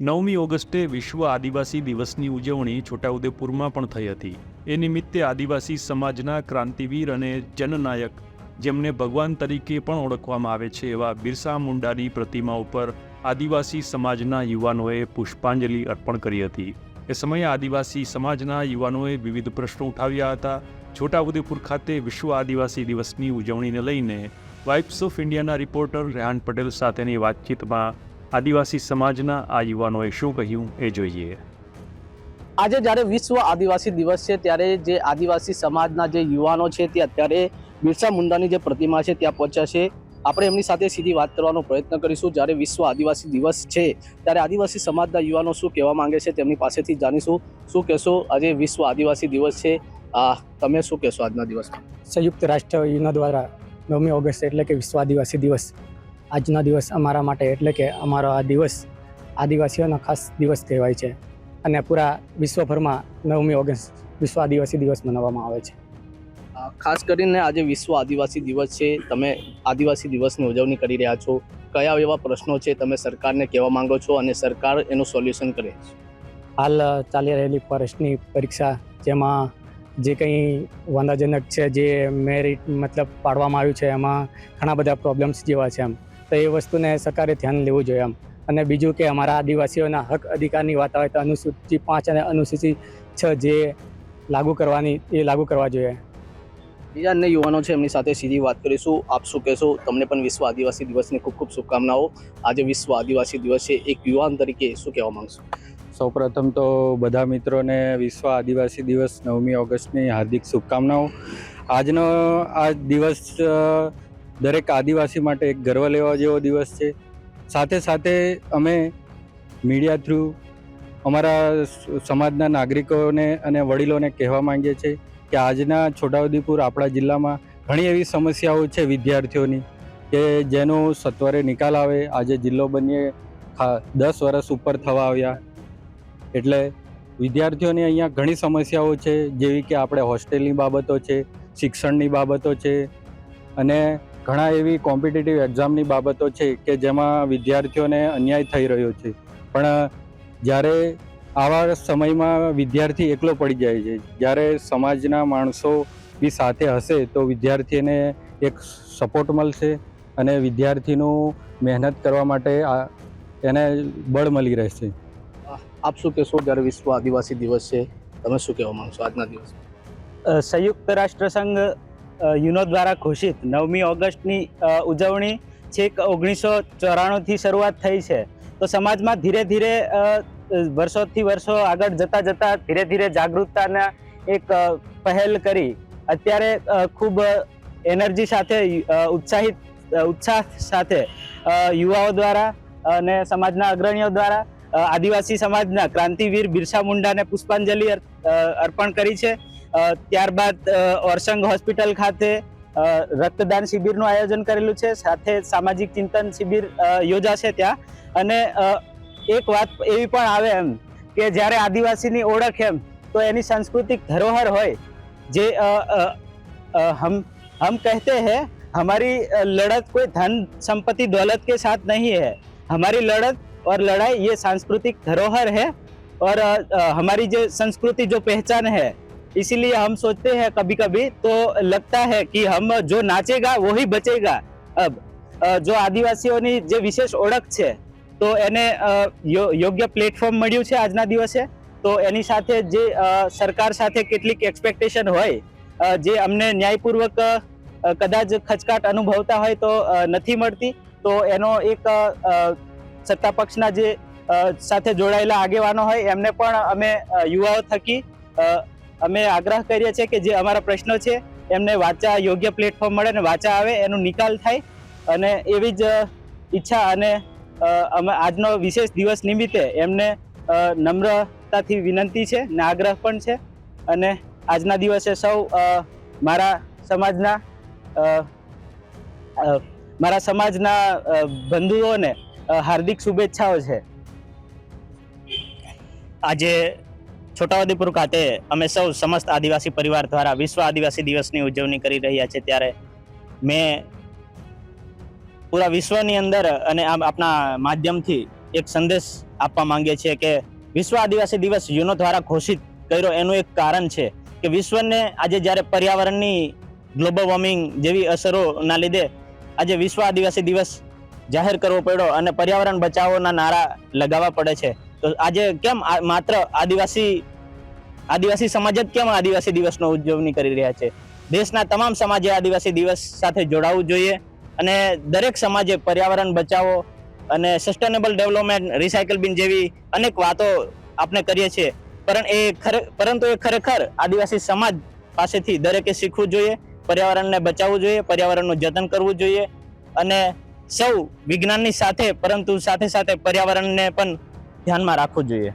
નવમી ઓગસ્ટે વિશ્વ આદિવાસી દિવસની ઉજવણી છોટાઉદેપુરમાં પણ થઈ હતી. એ નિમિત્તે આદિવાસી સમાજના ક્રાંતિવીર અને જનનાયક, જેમને ભગવાન તરીકે પણ ઓળખવામાં આવે છે એવા બિરસા મુંડાની પ્રતિમા ઉપર આદિવાસી સમાજના યુવાનોએ પુષ્પાંજલિ અર્પણ કરી હતી. એ સમયે આદિવાસી સમાજના યુવાનોએ વિવિધ પ્રશ્નો ઉઠાવ્યા હતા. છોટાઉદેપુર ખાતે વિશ્વ આદિવાસી દિવસની ઉજવણીને લઈને વાઇબ્સ ઓફ ઇન્ડિયાના રિપોર્ટર રેહાન પટેલ સાથેની વાતચીતમાં આદિવાસી સમાજના આ યુવાનોએ શું કહ્યું એ જોઈએ. આજે જ્યારે વિશ્વ આદિવાસી દિવસ છે ત્યારે જે આદિવાસી સમાજના જે યુવાનો છે તે અત્યારે બિરસા મુંડાની જે પ્રતિમા છે ત્યાં પહોંચ્યા છે. આપણે એમની સાથે સીધી વાત કરવાનો પ્રયત્ન કરીશું. જ્યારે વિશ્વ આદિવાસી દિવસ છે ત્યારે આદિવાસી સમાજના યુવાનો શું કહેવા માંગે છે તેમની પાસેથી જાણીશું. શું કહેશો? આજે વિશ્વ આદિવાસી દિવસ છે. આ તમે શું કહેશો આજના દિવસમાં? સંયુક્ત રાષ્ટ્ર યુનો દ્વારા નવમી ઓગસ્ટ એટલે કે વિશ્વ આદિવાસી દિવસ. આજનો દિવસ અમારા માટે એટલે કે અમારો આ દિવસ આદિવાસીઓનો ખાસ દિવસ કહેવાય છે અને પૂરા વિશ્વભરમાં નવમી ઓગસ્ટ વિશ્વ આદિવાસી દિવસ મનાવવામાં આવે છે. ખાસ કરીને આજે વિશ્વ આદિવાસી દિવસ છે. તમે આદિવાસી દિવસની ઉજવણી કરી રહ્યા છો. કયા એવા પ્રશ્નો છે તમે સરકારને કહેવા માંગો છો અને સરકાર એનું સોલ્યુશન કરે છે? હાલ ચાલી રહેલી ફોરેસ્ટની પરીક્ષા જેમાં જે કંઈ વાંધાજનક છે જે મેરિટ મતલબ પાડવામાં આવ્યું છે એમાં ઘણા બધા પ્રોબ્લેમ્સ જેવા છે એમ. તો એ વસ્તુને સરકારે ધ્યાન લેવું જોઈએ એમ. અને બીજું કે અમારા આદિવાસીઓના હક અધિકારની વાત આવે તો અનુસૂચિ પાંચ અને અનુસૂચિ છ જે લાગુ કરવાની એ લાગુ કરવા જોઈએ. બીજા અન્ય યુવાનો છે એમની સાથે સીધી વાત કરીશું. આપ શું કહેશો? તમને પણ વિશ્વ આદિવાસી દિવસની ખૂબ ખૂબ શુભકામનાઓ. આજે વિશ્વ આદિવાસી દિવસ છે. એક યુવાન તરીકે શું કહેવા માંગશો? સૌપ્રથમ તો બધા મિત્રોને વિશ્વ આદિવાસી દિવસ નવમી ઓગસ્ટની હાર્દિક શુભકામનાઓ. આજનો આ દિવસ દરેક આદિવાસી માટે એક ગર્વ લેવા જેવો દિવસ છે. સાથે સાથે અમે મીડિયા થ્રુ અમારા સમાજના નાગરિકોને અને વડીલોને કહેવા માંગીએ છીએ કે આજના છોટાઉદેપુર આપણા જિલ્લામાં ઘણી એવી સમસ્યાઓ છે વિદ્યાર્થીઓની કે જેનો સત્વરે નિકાલ આવે. આજે જિલ્લો બનીએ દસ વર્ષ ઉપર થવા આવ્યા. એટલે વિદ્યાર્થીઓની અહીંયા ઘણી સમસ્યાઓ છે. જેવી કે આપણે હોસ્ટેલની બાબતો છે, શિક્ષણની બાબતો છે અને ઘણા એવી કોમ્પિટિટિવ એક્ઝામની બાબતો છે કે જેમાં વિદ્યાર્થીઓને અન્યાય થઈ રહ્યો છે. પણ જ્યારે આવા સમયમાં વિદ્યાર્થી એકલો પડી જાય છે જ્યારે સમાજના માણસો બી સાથે હશે તો વિદ્યાર્થીને એક સપોર્ટ મળશે અને વિદ્યાર્થીનું મહેનત કરવા માટે આ એને બળ મળી રહેશે. આપ શું કહેશો? જ્યારે વિશ્વ આદિવાસી દિવસ છે તમે શું કહેવા માગશો આજના દિવસ? સંયુક્ત રાષ્ટ્ર સંઘ અ, યુનો દ્વારા ઘોષિત નવમી ઓગસ્ટની ઉજવણી છેક ઓગણીસો ચોરાણુંથી શરૂઆત થઈ છે. તો સમાજમાં ધીરે ધીરે વર્ષોથી વર્ષો આગળ જતા જતા ધીરે ધીરે જાગૃતતાના એક પહેલ કરી. અત્યારે ખૂબ એનર્જી સાથે ઉત્સાહિત ઉત્સાહ સાથે યુવાઓ દ્વારા અને સમાજના અગ્રણીઓ દ્વારા આદિવાસી સમાજના ક્રાંતિવીર બિરસા મુંડાને પુષ્પાંજલિ અર- અર્પણ કરી છે. ત્યારબાદ અ, ઓરસંગ હોસ્પિટલ ખાતે અ, રક્તદાન શિબિરનું આયોજન કરેલું છે સાથે સામાજિક ચિંતન શિબિર અ, યોજાશે ત્યાં અને અ, એક વાત એવી પણ આવે એમ કે જ્યારે આદિવાસીની ઓળખ એમ તો એની સાંસ્કૃતિક ધરોહર હોય જે અ, અ, અ, હમ हम कहते हैं हमारी अ, लड़त कोई धन संपत्ति दौलत के साथ नहीं है हमारी लड़त और लड़ाई ये सांस्कृतिक धरोहर है और अ, अ, हमारी जो संस्कृति जो पहचान है इसीलिए हम सोचते हैं कभी कभी तो लगता है कि हम जो नाचेगा वो ही बचेगा अब अ, जो આદિવાસીઓની જે વિશેષ ઓળખ છે તો એને અ, યો- યોગ્ય પ્લેટફોર્મ મળ્યું છે આજના દિવસે તો એની સાથે જે અ, સરકાર સાથે કેટલીક એક્સપેક્ટેશન હોય અ, જે અમને ન્યાયપૂર્વક અ, કદાચ ખચકાટ અનુભવતા હોય તો અ, નથી મળતી તો એનો એક અ, અ, સત્તા પક્ષના જે અ, સાથે જોડાયેલા આગેવાનો હોય એમને પણ અમે અ, યુવાઓ થકી અ, અમે આગ્રહ કરીએ છીએ કે જે અમારા પ્રશ્નો છે, એમને વાંચા યોગ્ય પ્લેટફોર્મ મળે અને વાંચા આવે, એનો નિકાલ થાય. અને એવી જ ઈચ્છા અને અમે આજનો વિશેષ દિવસ નિમિત્તે એમને નમ્રતાથી વિનંતી છે, ને આગ્રહ પણ છે. અને આજના દિવસે સૌ મારા સમાજના મારા સમાજના બંધુઓને હાર્દિક શુભેચ્છાઓ છે. આજે છોટાઉદેપુર ખાતે અમે સૌ સમસ્ત આદિવાસી પરિવાર દ્વારા વિશ્વ આદિવાસી દિવસની ઉજવણી કરી રહ્યા છે ત્યારે મેં પૂરા વિશ્વની અંદર અને આપણા માધ્યમથી એક સંદેશ આપવા માંગીએ છીએ કે વિશ્વ આદિવાસી દિવસ યુનો દ્વારા ઘોષિત કર્યો એનું એક કારણ છે કે વિશ્વને આજે જ્યારે પર્યાવરણની ગ્લોબલ વોર્મિંગ જેવી અસરોના લીધે આજે વિશ્વ આદિવાસી દિવસ જાહેર કરવો પડ્યો અને પર્યાવરણ બચાવોના નારા લગાવવા પડે છે. તો આજે કેમ માત્ર આદિવાસી આદિવાસી સમાજ જ કેમ આદિવાસી દિવસનો ઉજવણી કરી રહ્યા છે? દેશના તમામ સમાજે આદિવાસી દિવસ સાથે જોડાવવું જોઈએ અને દરેક સમાજે પર્યાવરણ બચાવો અને સસ્ટેનેબલ ડેવલપમેન્ટ રિસાયકલ બિન જેવી અનેક વાતો આપણે કરીએ છીએ. પણ એ પરંતુ એ ખરેખર આદિવાસી સમાજ પાસેથી દરેકે શીખવું જોઈએ, પર્યાવરણને બચાવવું જોઈએ, પર્યાવરણનું જતન કરવું જોઈએ અને સૌ વિજ્ઞાનની સાથે, પરંતુ સાથે સાથે પર્યાવરણને પણ ધ્યાનમાં રાખવું જોઈએ.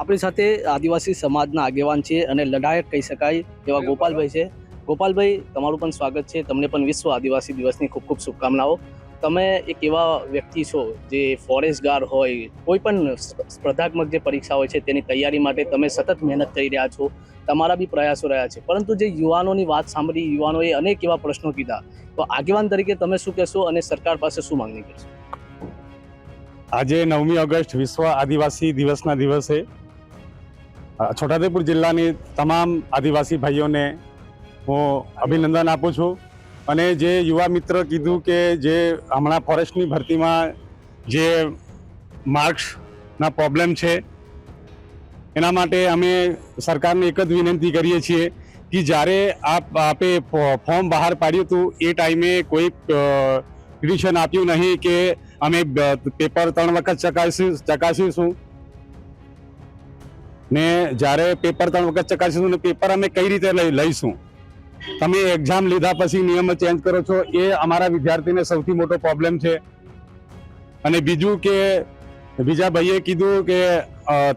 આપણી સાથે આદિવાસી સમાજના આગેવાન છે અને લડાયક કહી શકાય એવા ગોપાલભાઈ છે. ગોપાલભાઈ તમારું પણ સ્વાગત છે. તમને પણ વિશ્વ આદિવાસી દિવસની ખૂબ ખૂબ શુભકામનાઓ. તમે એક એવા વ્યક્તિ છો જે ફોરેસ્ટ ગાર્ડ હોય કોઈ પણ સ્પર્ધાત્મક જે પરીક્ષા હોય છે તેની તૈયારી માટે તમે સતત મહેનત કરી રહ્યા છો. તમારા બી પ્રયાસો રહ્યા છે. પરંતુ જે યુવાનોની વાત સાંભળી યુવાનોએ અનેક એવા પ્રશ્નો કીધા. તો આગેવાન તરીકે તમે શું કહેશો અને સરકાર પાસે શું માંગણી કરશો? આજે નવમી ઓગસ્ટ વિશ્વ આદિવાસી દિવસના દિવસે છોટાઉદેપુર જિલ્લાની તમામ આદિવાસી ભાઈઓને હું અભિનંદન આપું છું. અને જે યુવા મિત્ર કીધું કે જે હમણાં ફોરેસ્ટની ભરતીમાં જે માર્ક્સના પ્રોબ્લેમ છે, એના માટે અમે સરકારને એક જ વિનંતી કરીએ છીએ કે જ્યારે આપ, આપે ફોર્મ બહાર પાડ્યું હતું, એ ટાઈમે કોઈ પિટિશન આપ્યું નહીં કે અમે પેપર ત્રણ વખત ચકાસી, ચકાસીશું. ને જ્યારે પેપર ત્રણ વખત ચકાસીશું ને પેપર અમે કઈ રીતે લઈ લઈશું? તમે એક્ઝામ લીધા પછી નિયમ ચેન્જ કરો છો, એ અમારા વિદ્યાર્થીને સૌથી મોટો પ્રોબ્લેમ છે. અને બીજું કે બીજા ભાઈએ કીધું કે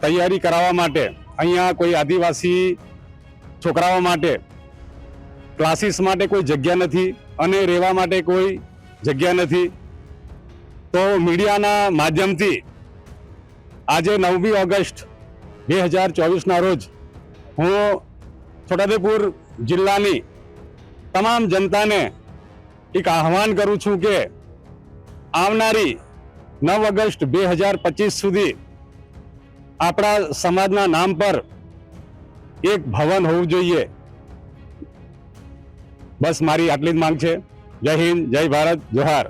તૈયારી કરાવવા માટે, અહીંયા કોઈ આદિવાસી છોકરાઓ માટે ક્લાસીસ માટે કોઈ જગ્યા નથી અને રહેવા માટે કોઈ જગ્યા નથી. તો મીડિયાના માધ્યમથી આજે નવમી ઓગસ્ટ બે હજાર ચોવીસના રોજ હું છોટાઉદેપુર જિલ્લાની તમામ જનતાને એક આહવાન કરું છું કે આવનારી નવ ઓગસ્ટ બે હજાર પચીસ સુધી આપણા સમાજના નામ પર એક ભવન હોવું જોઈએ. બસ મારી આટલી જ માંગ છે. જય હિન્દ, જય ભારત, જોહાર.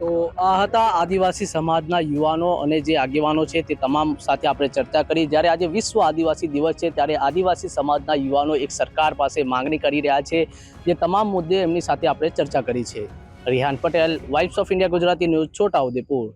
તો આ હતા આદિવાસી સમાજના યુવાનો અને જે આગેવાનો છે તે તમામ સાથે આપણે ચર્ચા કરી. જ્યારે આજે વિશ્વ આદિવાસી દિવસ છે, ત્યારે આદિવાસી સમાજના યુવાનો એક સરકાર પાસે માંગણી કરી રહ્યા છે. જે તમામ મુદ્દે એમની સાથે આપણે ચર્ચા કરી છે. Rihan Patel vibes of India Gujarati news Chhota Udepur